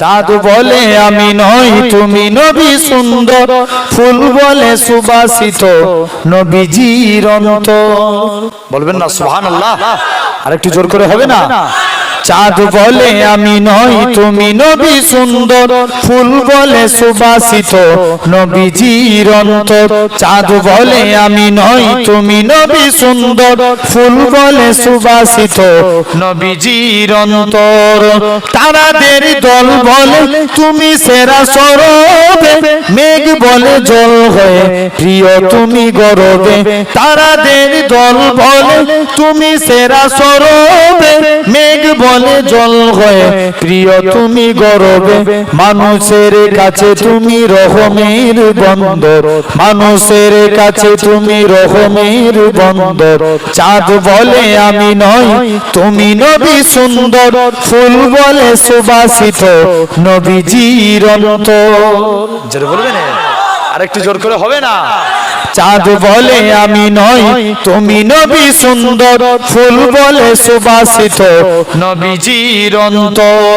চাঁদ বলে আমি নই, তুমি নবী সুন্দর। ফুল বলে সুবাসিত নবীজির রন্ত বলবেন না, সুবহানাল্লাহ। আরেকটু জোর করে হবে না? চাঁদ বলে আমি নই, তুমি নবী সুন্দর। ফুল বলে সুবাসিত নবীজির অন্তর চাঁদ বলে আমি নই, তুমি নবী সুন্দর। ফুল বলে সুবাসিত নবীজির অন্তর তারাদের দল বলে, তুমি সেরা সরবে। মেঘ বলে জল হয়ে, প্রিয় তুমি গরবে। তারাদের দল বলে, তুমি সেরা সরবে। মেঘ বলে জল হয়ে। প্রিয় তুমি গরবে। মানুষের কাছে তুমি রহমের বন্দর। মানুষের কাছে তুমি রহমের বন্দর। চাঁদ বলে আমি নই তুমি নবী সুন্দর। ফুল বলে সুবাসিত। নবীজির অন্তর। জোরে বলবেন আরেকটু জোর করে হবে না? চাঁদ বলে আমি নই তুমি নবী সুন্দর ফুল বলে সুবাসিত। নবীজির অন্তর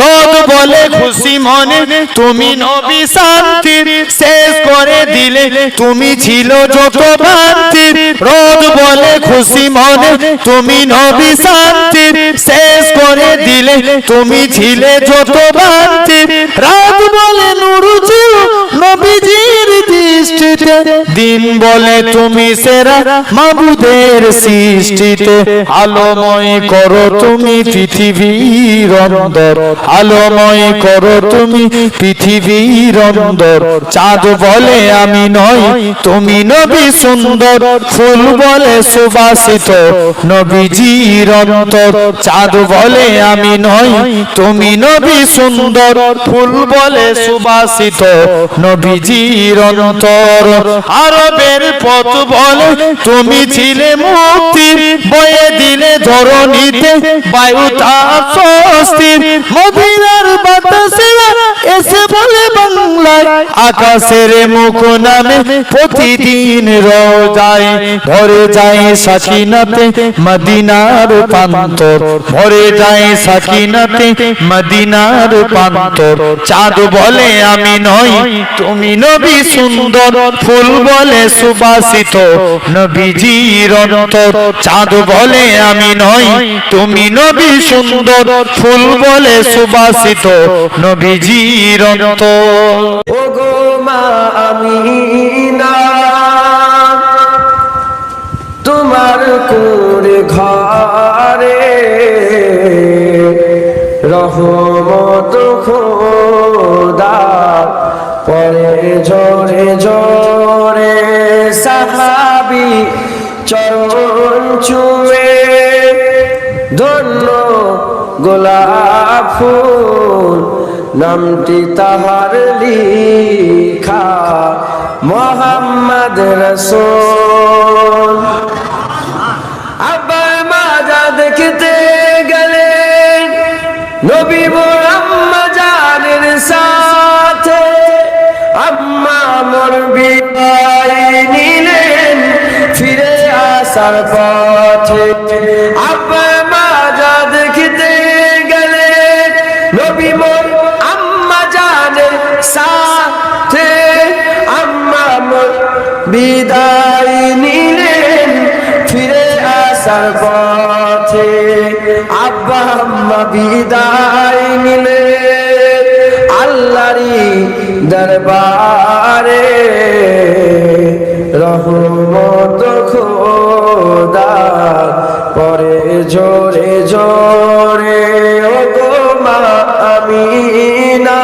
রোদ বলে খুশি মনে তুমি নবী শান্তির শেষ করে দিলে তুমি ছিল যত ভ্রান্তি। রোদ বলে খুশি মনে তুমি নবী শান্তির শেষ করে দিলে তুমি ছিলে যত ভ্রান্তি। রাত বলে নুরু ছিল নবীজির দৃষ্টিতে দিন বলে তুমি সেরা, মাবুদের সৃষ্টিতে আলোময় করো তুমি পৃথিবীর অন্দর, আলোময় করো তুমি পৃথিবীর অন্দর। চাঁদ বলে আমি নই, তুমি নবী সুন্দর, ফুল বলে সুবাসিত নবীজির অন্তর। চাঁদ বলে আমি নই, তুমি নবী সুন্দর, ফুল বলে সুবাসিত নবীজির অন্তর। আরবের পথ বলে তুমি ছিলে মুক্তি, বয়ে দিলে ধরণীতে বায়ু তাপ স্বস্তির মদিনার বাতাসে এসে বলে বাংলায়, আকাশের মুখ নামে প্রতিদিন রোজায়। ভরে যায় সাকিনাতে মদিনার প্রান্তর, ভরে যায় সাকিনাতে মদিনার প্রান্তর। চাঁদ বলে, আমি নই, তুমি নবী সুন্দর। ফুল বলে সুবাসিত। নবীজির অন্তর চাঁদ বলে আমি নই, তুমি নবী সুন্দর ফুল বলে সুবাসিত। নবীজির অন্তর। ওগো মা আমিনা, তোমার কোরে ঘরে রহমত খোদা পরে জোরে জোরে সাহাবি চরণ চুয়ে ধন্য গোলাপ ফুল, নামটি তাহার লিখা মোহাম্মদ রসুল। আব্বার মাজা দেখতে বিদায় নিলেন, ফিরে আসার পথে আব্বার মাজা গেলেন। নবী মোর সাথে, আম্মা বিদায় নিলেন, ফিরে আসার পথে আব্বা বিদায় নিলে আল্লাহরি দরবারে রহমত খোদা পরে জোরে জোরে মা আমিনা,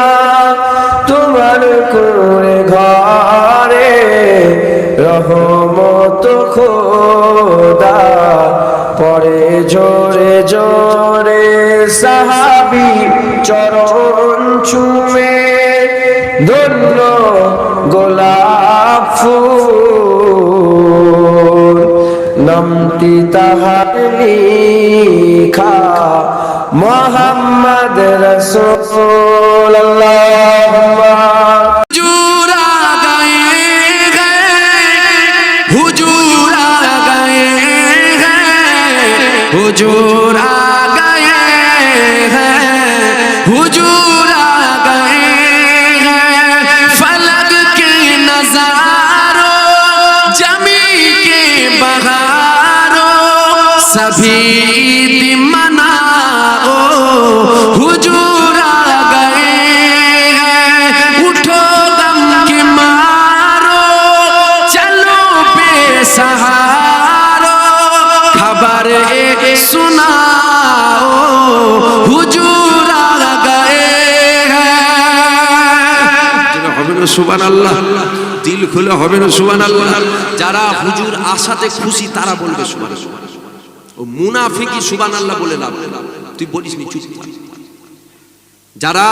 তোমার করে ঘরে রহমত খোদা পরে জোরে জোরে, সাহাবি চরণ চুমে ধন্য গাফুর নামটি তাহার লিখা মোহাম্মদ রসোল্লাহ হুজুর সুবান আল্লাহ দিল খুলে হবে না সুবান আল্লাহ যারা হুজুর আশাতে খুশি, তারা বলবে সুবান ও মুনাফিকি সুবান আল্লাহ বলে লাভ তুই বলিস নি, চুপ। যারা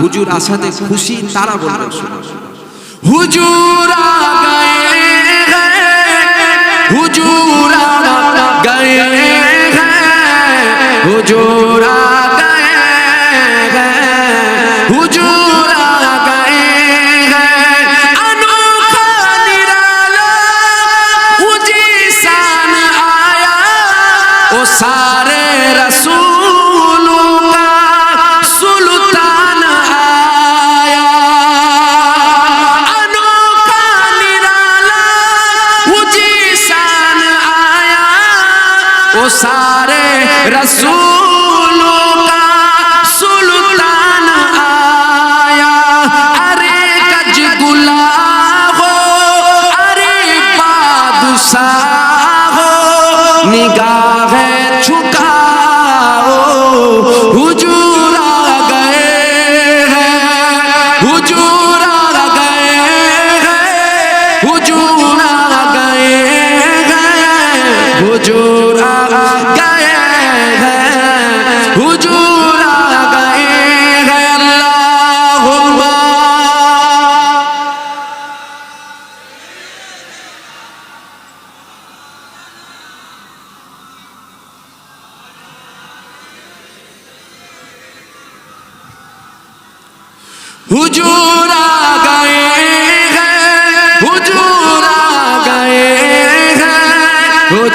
হুজুর আশাতে খুশি, তারা বলবে সুবান হুজুর আ ओ सारे रसूलों का सुल्तान आया अरे गज गुलाब हो अरे बादशाह हो निगाह झुकाओ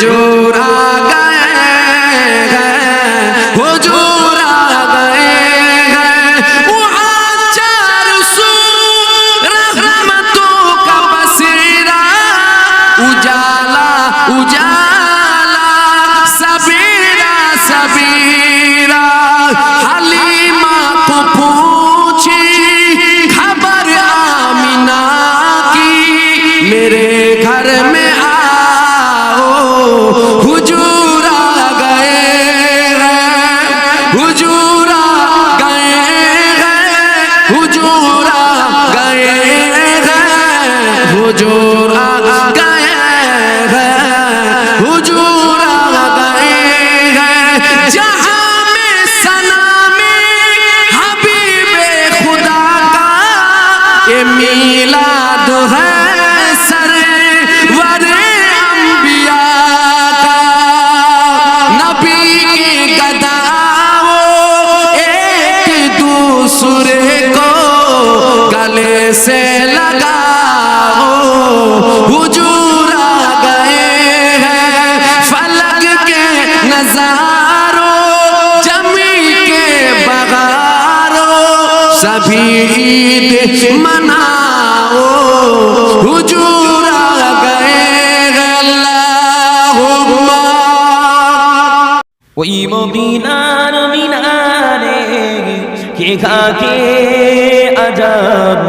हैं ये मीलाद है सर वरे का। नबी के गदाओ, एक दूसरे को गले से लगाओ। हुजूर आ गए हैं फलक के नजारों, जमी के बगारों। सभी ईद मनाओ ওই মদিনার মিনারে কে খাকে আজাব?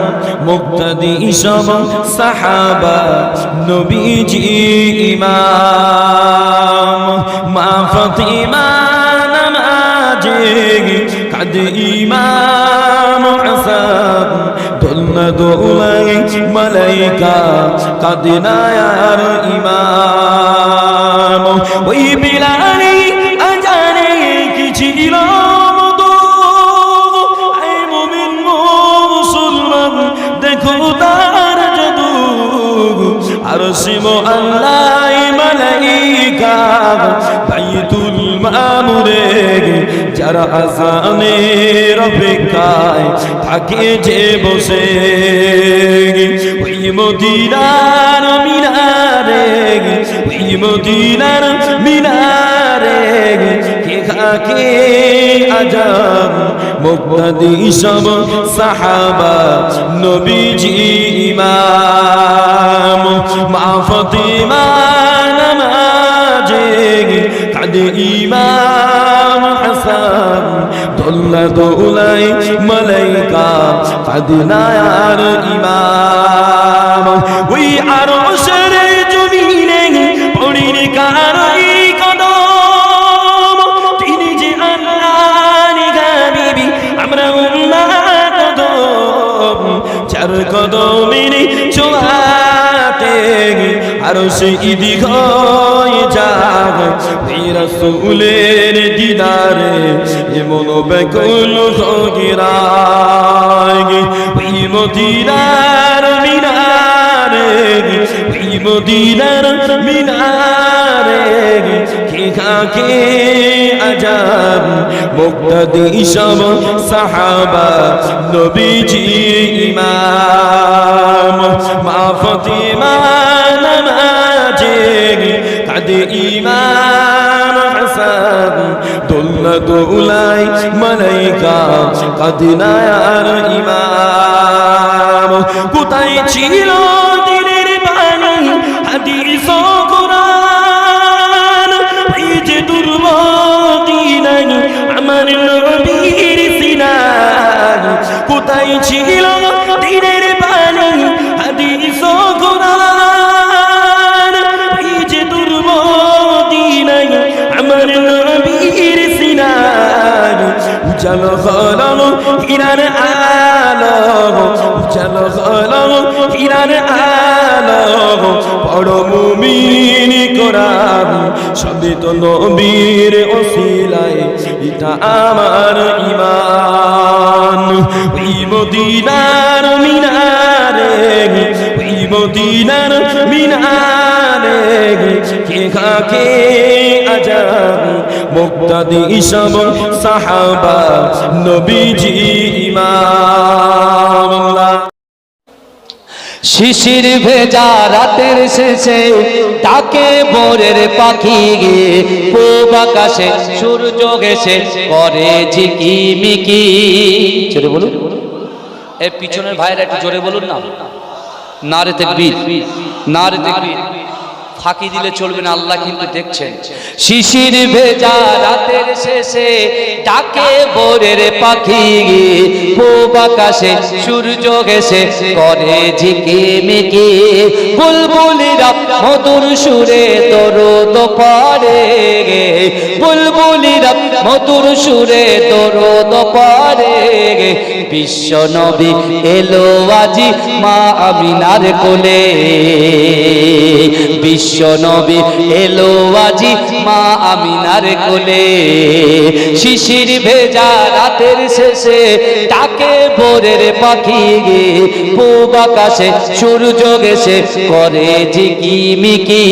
মুক্তদি সব সাহাবা, নবীজি ইমাম। মা ফতিমা নামাজে কাদ ইমাম হাসান দোলনা দোলাই মালাইকা কাদিনায়ার ইমাম। ওই বিলালি সিম আল্লাহ মালাইকা বাইতুল মামুরে যারা আজানের অপেক্ষায় থাকে যে বসে ওই মদিনার মিনারে ওই মদিনার মিনারে কে খাকে আজাব মুক্তাদি সব সাহাবা নবীজি ইমাম মা ফতিমা নামাজে কাদে ইমাম হাসান দোল্লা দোলাই মালাইকা কাদিনায়ার ইমাম। ওই আরও সরে আর সে ইদি হয়ে যাক রাসূলের দিদারে, এমন বেকুল হগিরাগ মদিনার মিনারে মদিনার মিনারে, কে খাকে আজান মুক্তাদি সব সাহাবা, নবীজি ইমাম। মা ফাতিমা নামাজে কাদে ইমাম হাসান। দোল্লা দোলাই মালাইকা কাদিনায়ার ইমাম। কোথায় ছিল দিনের বাণী? হাদিস কোরআন। এই যে দুর্বদিনাই আমার নবীর সিনাই। কোথায় ছিল দিনের উজাল হলো হিরার আলো উজাল হলো হিরার আলো বড় মুমিন কোরআন, সবে তো নবীর ওসিলায়, এটা আমার ইমান ওই মদিনার মিনারে, ওই মদিনার মিনারে কে খাকে আজান মুক্তাদি সব সাহাবা, নবীজি ইমাম। শিশির ভেজা রাতের শেষে তাকে বোরের পাখি গিয়ে পূব আকাশে সূর্য গেছে করে ঝিকি মিকি। জোরে বলুন। এই পিছনের ভাইরা একটু জোরে বলুন না। না রে তেকবীর না রে তেকবীর ফাঁকি দিলে চলবে না আল্লাহ কিন্তু দেখছেন। শিশির ভেজা রাতের শেষে ডাকে বোরের পাখি। পূব আকাশে সূর্য গেছে করে ঝিকি মিকি। বুলবুলিরা মধুর সুরে দরদ পড়ে গে। বুলবুলিরা মধুর সুরে দরদ পড়ে গে। বিশ্ব নবী এলো আজি মা আমিনার কোলে। বিশ্ব নবী এলো আজি মা আমিনার কোলে। শিশির ভেজা রাতের শেষে তাকে ভোরের পাখি গে পূব আকাশে সূর্য গেছে, করে ঝিকি মিকি।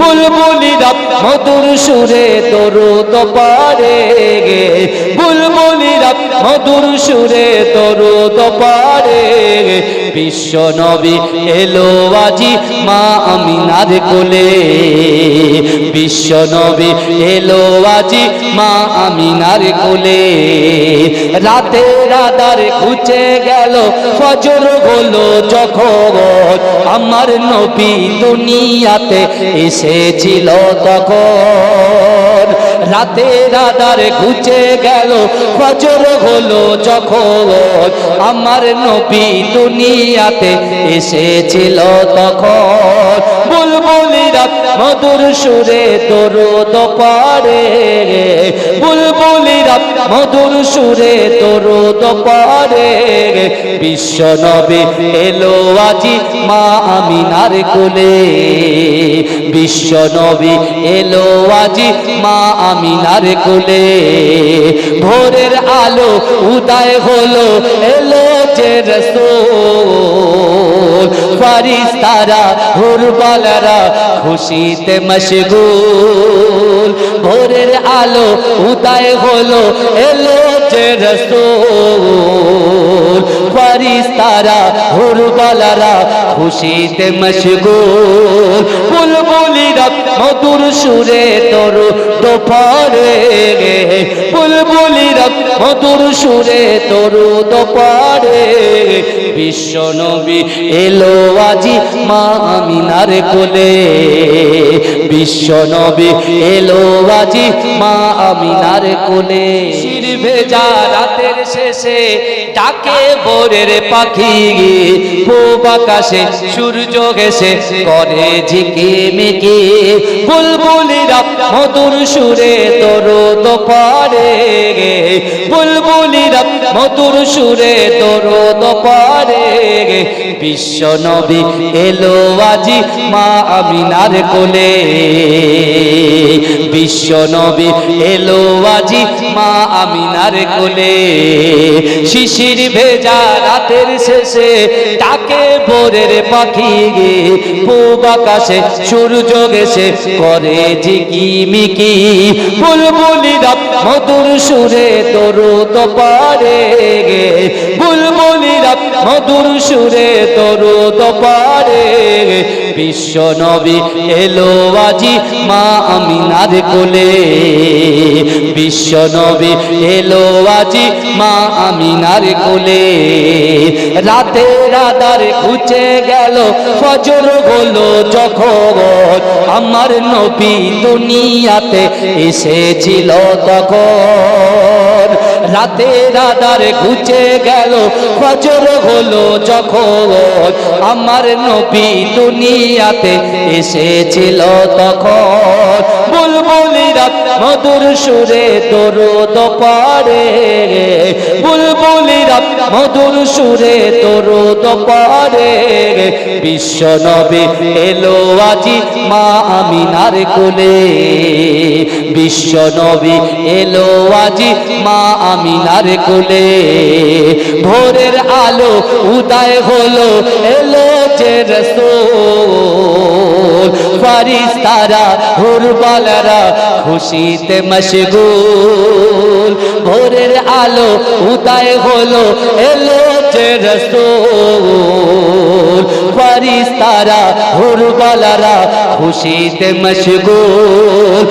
বুলবুলিরা মধুর সুরে দরুদ পারে গে। বুলবুলিরা মধুর সুরে দরুদ পারে গে। বিশ্ব নবী এলো আজি মা আমিনার কোলে। বিশ্ব নবী এলো আজি মা আমিনার কোলে। রাতে রাদার খুঁজে গেল, ফজর হলো যখন আমার নবী দুনিয়াতে এসেছিল তখন। রাতে রাদার ঘুচে গেল ফজর হলো যখন আমার নবী দুনিয়াতে এসেছিল তখন। বুলবুলিরা মধুর সুরে দরুদ পড়ে। বুলবুলিরা মধুর সুরে দরুদ পড়ে। বিশ্ব নবী এলো আজি মা আমিনার কোলে। বিশ্ব নবী এলো আজি মা আমিনার কোলে। ভোরের আলো উদয় হলো, এলো যে রসোল। ফারিস্তারা হুরবালারা খুশিতে মশগুল। ভোরের আলো উদয় হলো এলো যে রসোল। ফারিস্তারা, হুরবালারা খুশিতে মশগুল। বুলবুলিরা মধুর সুরে তোর দোপরে বুলবুলিরা মধুর সুরে তোর দোপরে বিশ্ব নবী এলো আজি মা আমিনার কোলে। বিশ্ব নবী এলো আজি মা আমিনার কোলে। ভেজা রাতের শেষে, ডাকে ভোরের পাখি পূব আকাশে সূর্য গেছে করে ঝিকিমিকি। বুলবুলিরা মধুর সুরে দরদ পারে বুলবুলিরা মধুর সুরে দরদ পারে বিশ্ব নবী এলো আজি মা আমিনার কোলে। বিশ্ব নবী এলো আজি মা আমিনার কোলে শিশির ভেজা রাতের শেষে তাকে ভোরের পাখি গে পূব আকাশে সূর্য গেছে, করে ঝিকি মিকি। বুলবুলিরা মধুর সুরে দরুদ পারে গে বুলবুলিরা মধুর সুরে দরুদ পারে। বিশ্ব নবী এলো আজি মা আমিনার কোলে। বিশ্ব নবী এলো আজি মা আমিনার কোলে। রাতে রাদার খুঁজে গেল ফজর হলো যখন। আমার নবী দুনিয়াতে এসেছিল তখন। রাতে রাদার ঘুচে গেল ফজর হলো যখন আমার নবী দুনিয়াতে এসেছিল তখন। বুলবুলিরা মধুর সুরে দরুদ পারে বুলবুলিরা মধুর সুরে দরুদ পারে বিশ্ব নবী এলো আজি মা আমিনার কোলে। বিশ্ব নবী এলো আজি মা আমিনার কোলে। ভোরের আলো উদয় হলো, এলো যে রসোল। ফারিস্তারা, হুরবালারা খুশিতে মশগুল। ভোরের আলো উদয় হলো, এলো যে রসোল। ফারিস্তারা, হুরবালারা খুশিতে মশগুল।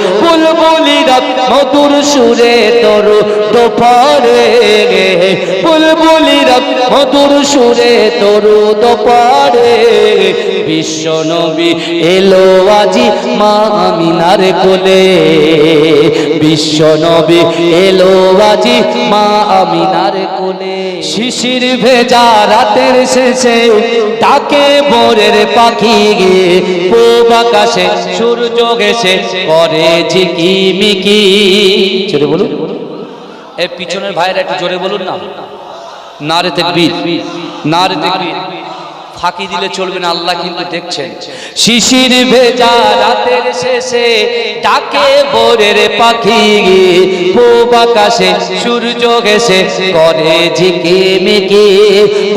বুলবুলিরা মধুর সুরে তোর দোপারে বুলবুলিরা মধুর সুরে তোর দোপারে বিশ্ব নবী এলো আজি মা আমিনার কোলে। বিশ্ব নবী এলো আজি মা আমিনার কোলে। শিশির ভেজা রাতের শেষে তাকে ভোরের পাখি গে। পূব আকাশে সূর্য গেছে করে ঝিকি মিকি জোরে বলুন। এই পিছনের ভাইরা একটু জোরে বলুন না। না রে তেকবীর না রে তেকবীর। ফাঁকি দিলে চলবে না, আল্লাহ কিন্তু দেখছেন। শিশির ভেজা রাতের শেষে ডাকে ভোরের পাখি। পূব আকাশে সূর্য গেছে করে ঝিকে মিকি।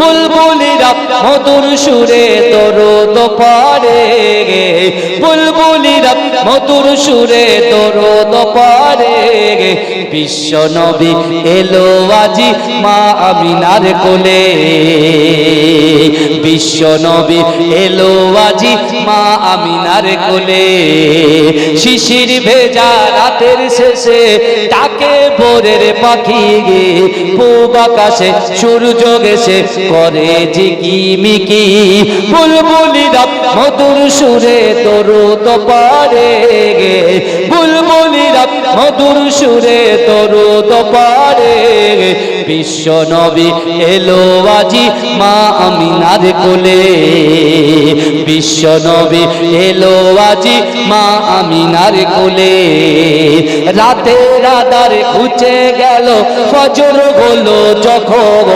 বুলবুলিরা মধুর সুরে দরুদ পারে বুলবুলিরা মধুর সুরে দরুদ পারে। বিশ্ব নবী এলো আজি মা আমিনার কোলে। বিশ্ব নবী এলো আজি মা আমিনার কোলে। শিশির ভেজা রাতের শেষে তাকে ভোরের পাখি গে। পূব আকাশে সূর্য গেছে, করে ঝিকি মিকি। বুলবুলিরা মধুর সুরে দরুদ পারে গে। বুলবুলিরা মধুর সুরে দরুদ পারে গে। বিশ্ব নবী এলো আজি মা আমিনার কোলে। বিশ্ব নবী এলো আজি মা আমিনার কোলে। রাতে রাদার খুঁজে গেল ফজর হলো যখন।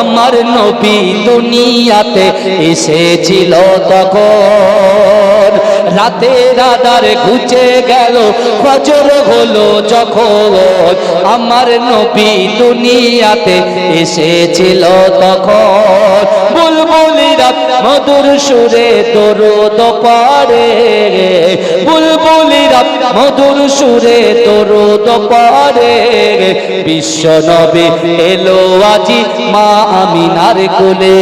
আমার নবী দুনিয়াতে এসেছিল তখন। রাতে রাদার ঘুচে গেল, ফজর হলো যখন। আমার নবী দুনিয়াতে এসেছিল তখন। বুলবুলিরা মধুর সুরে দরুদ পারে বুলবুলিরা মধুর সুরে দরুদ পারে বিশ্ব নবী এলো আজি মা আমিনার কোলে।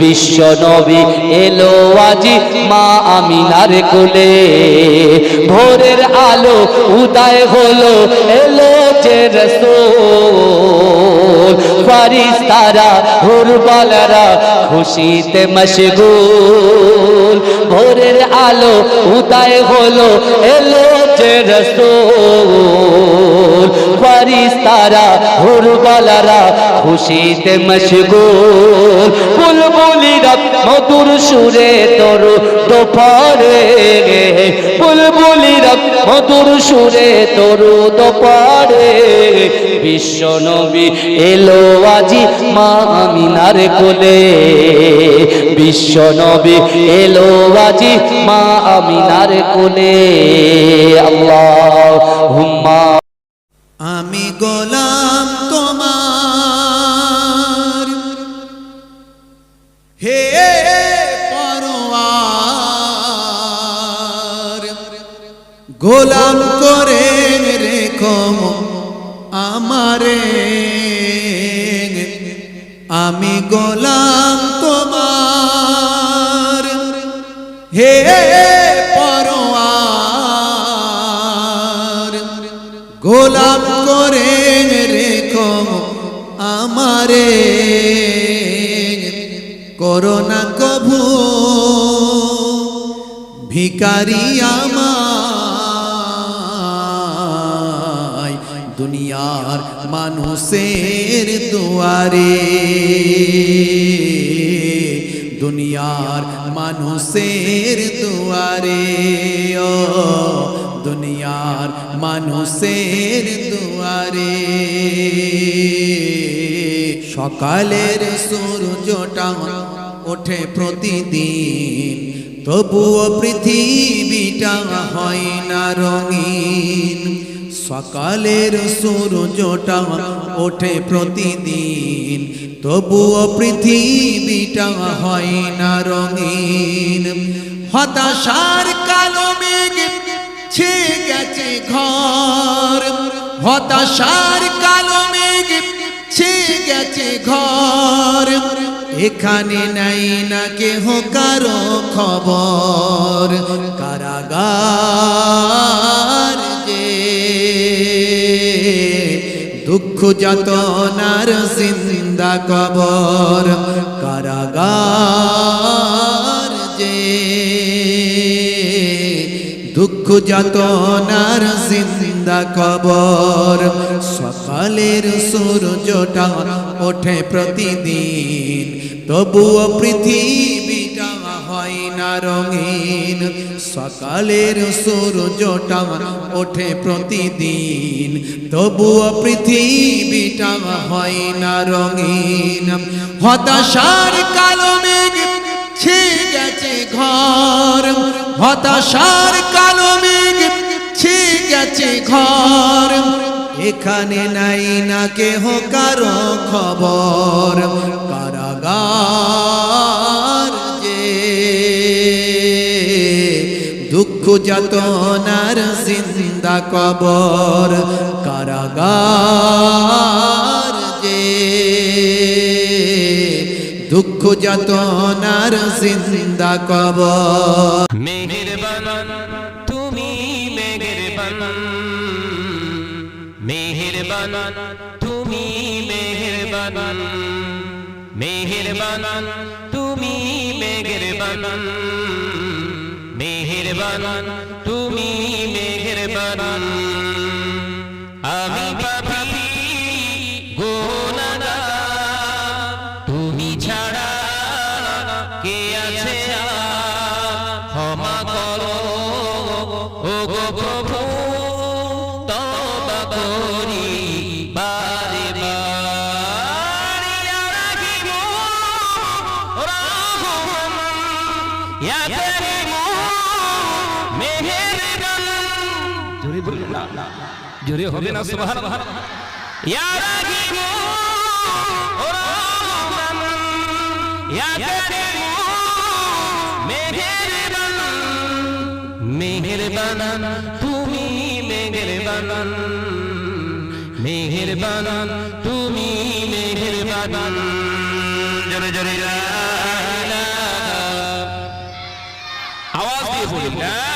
বিশ্ব নবী এলো আজি মা আমিনার কোলে। ভোরের আলো উদয় হলো, এলো যে রসুল। ফারিস্তারা হুরবালারা খুশিতে মশগুল। ভোরের আলো উদয় হলো এলো যে রসুল। ফারিস্তারা হুরবালারা খুশিতে মশগুল। বুলবুলিরা মধুর সুরে তোর দোপারে বুলবুলিরা মধুর সুরে তোর দোপারে বিশ্ব নবী এলো আজি মা আমিনার কোলে। বিশ্ব নবী এলো আজি মা আমিনার কোলে। আল্লাহ হুম্মা আমি গোলাম তোমার। হে পরোয়ার গোলাম করে রেখো আমারে। আমি গোলাম তোমার। হে গোলাম করে রেখো আমারে। করোনা কভু। ভিকারি আমায় দুনিয়ার মানুষের দুয়ারে। দুনিয়ার মানুষের দুয়ারে। ও দুনিয়ার মানুষের দুয়ারে। সকালের সূর্যটা ওঠে প্রতিদিন, তবুও পৃথিবীটা হয় না রঙিন। সকালের সূর্যটা ওঠে প্রতিদিন, তবুও পৃথিবীটা হয় না রঙিন। হতাশার কালো মেঘ ছে গেছে ঘর। হতাশার কালো মেঘ ছে গেছে ঘর। এখানে নাই না কেহ কারও খবর। কারাগার যে দুঃখ যতনার জিন্দা কবর। কারাগার দুঃখ যতনার জিন্দা কবর। সকালের সূর্যটা ওঠে প্রতিদিন, তবুও পৃথিবীটা হয় না রঙিন। সকালের সূর্যটা ওঠে প্রতিদিন, তবুও পৃথিবীটা হয় না রঙিন। হতাশার কালো মেঘ ছে গেছে হতাশার কালো মেঘ ছে গেছে ঘর। এখানে নাই না কেহ কারও খবর। কারাগার যে। দুঃখ যতনার জিন্দা কবর। কারাগার যে। দুঃখ যতনার জিন্দা কবর। মেহেরবান, তুমি মেহেরবান। মেহেরবান, তুমি মেহেরবান। মেহেরবান, তুমি মেহেরবান। মেহেরবান, তুমি মেহেরবান। জোরে হবে না সুবহানাল্লাহ ইয়া রাহিমু রাহমান ইয়া কারিমু মেহেরবান মেহেরবান তুমি মেহেরবান মেহেরবান তুমি মেহেরবান জোরে জোরে লা ইলাহা আওয়াজ দিয়ে বলুন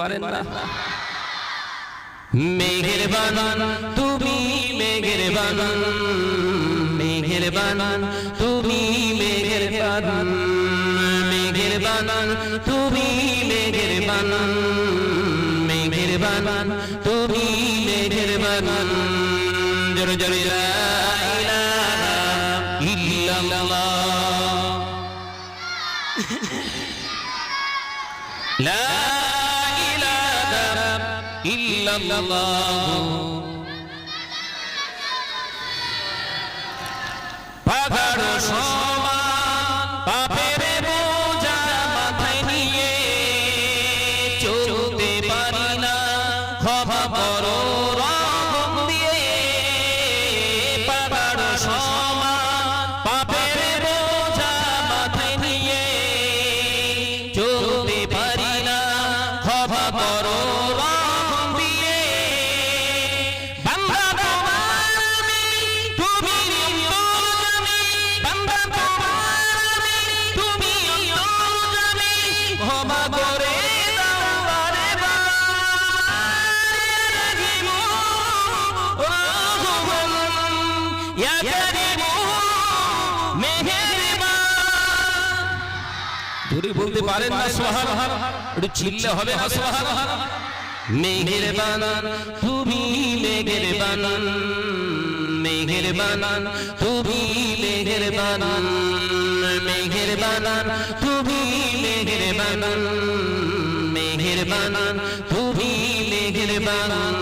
পারেন না। মেঘের বানান তুমি মেঘের বানান মেঘের বানান তুমি মেঘের বানান মেঘের বানান তুমি মেঘের বানান মেঘের বানান তুমি মেঘের বানান জোরে জোরে। الله পাহাড় মেঘের বানান তুমি মেঘের বানান মেঘের বানান তুমি মেঘের বানান মেঘের বানান তুমি মেঘের বানান মেঘের বানান তুমি মেঘের বানান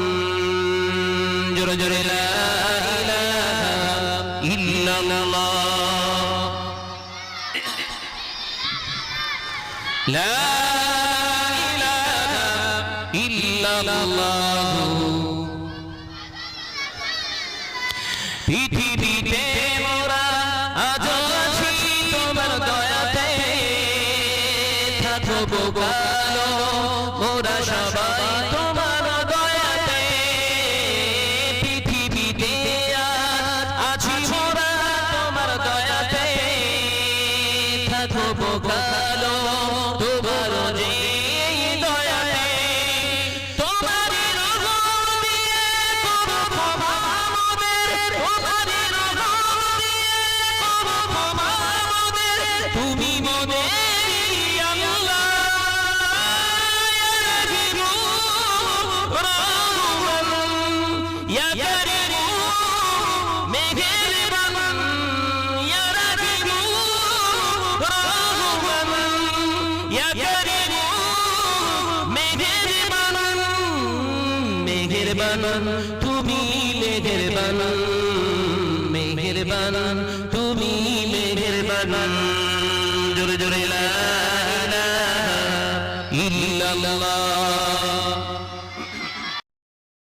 সর্বকালো